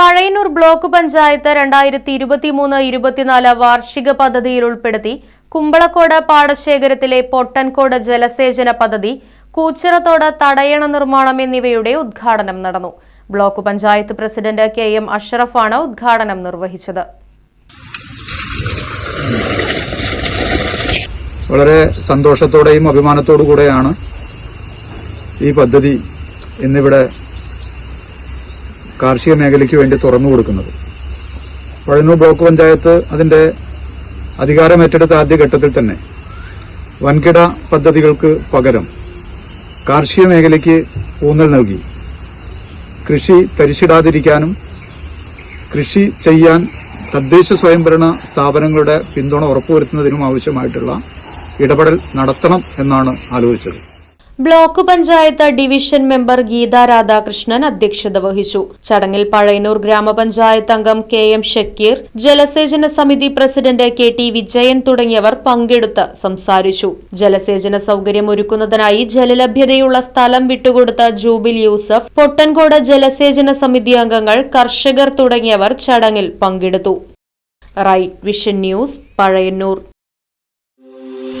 Pazhayannur block panchayat രണ്ടായിരത്തി ഇരുപത്തിമൂന്ന് ഇരുപത്തിനാല് വാർഷിക പദ്ധതിയിൽ ഉൾപ്പെടുത്തി കുമ്പളക്കോട് പാടശേഖരത്തിലെ പൊട്ടൻകോട് ജലസേചന പദ്ധതി കൂച്ചിറത്തോട് തടയണ നിർമ്മാണം എന്നിവയുടെ ഉദ്ഘാടനം നടന്നു. Block panchayat president K M അഷറഫാണ് ഉദ്ഘാടനം നിർവഹിച്ചത്. വളരെ സന്തോഷത്തോടെയും അഭിമാനത്തോടു കൂടെയാണ് ഈ പദ്ധതി ഇന്നിവിടെ കാർഷിക മേഖലയ്ക്ക് വേണ്ടി തുറന്നു കൊടുക്കുന്നത്. പഴന്നൂർ ബ്ലോക്ക് പഞ്ചായത്ത് അതിന്റെ അധികാരമേറ്റെടുത്ത ആദ്യ ഘട്ടത്തിൽ തന്നെ വൻകിട പദ്ധതികൾക്ക് പകരം കാർഷിക മേഖലയ്ക്ക് ഊന്നൽ നൽകി. കൃഷി തരിശിടാതിരിക്കാനും കൃഷി ചെയ്യാൻ തദ്ദേശ സ്വയംഭരണ സ്ഥാപനങ്ങളുടെ പിന്തുണ ഉറപ്പുവരുത്തുന്നതിനും ആവശ്യമായിട്ടുള്ള ഇടപെടൽ നടത്തണം എന്നാണ് ആലോചിച്ചത്. Block panchayat division member Geetha Radhakrishnan അധ്യക്ഷത വഹിച്ചു. ചടങ്ങിൽ പഴയന്നൂർ ഗ്രാമപഞ്ചായത്ത് അംഗം കെ എം ഷക്കീർ ജലസേചന സമിതി പ്രസിഡന്റ് കെ ടി വിജയൻ തുടങ്ങിയവർ പങ്കെടുത്ത് സംസാരിച്ചു. ജലസേചന സൗകര്യം ഒരുക്കുന്നതിനായി ജലലഭ്യതയുള്ള സ്ഥലം വിട്ടുകൊടുത്ത ജൂബിൽ യൂസഫ് പൊട്ടൻകോട് ജലസേചന സമിതി അംഗങ്ങൾ കർഷകർ തുടങ്ങിയവർ ചടങ്ങിൽ പങ്കെടുത്തു. Right vision news Pazhayannur.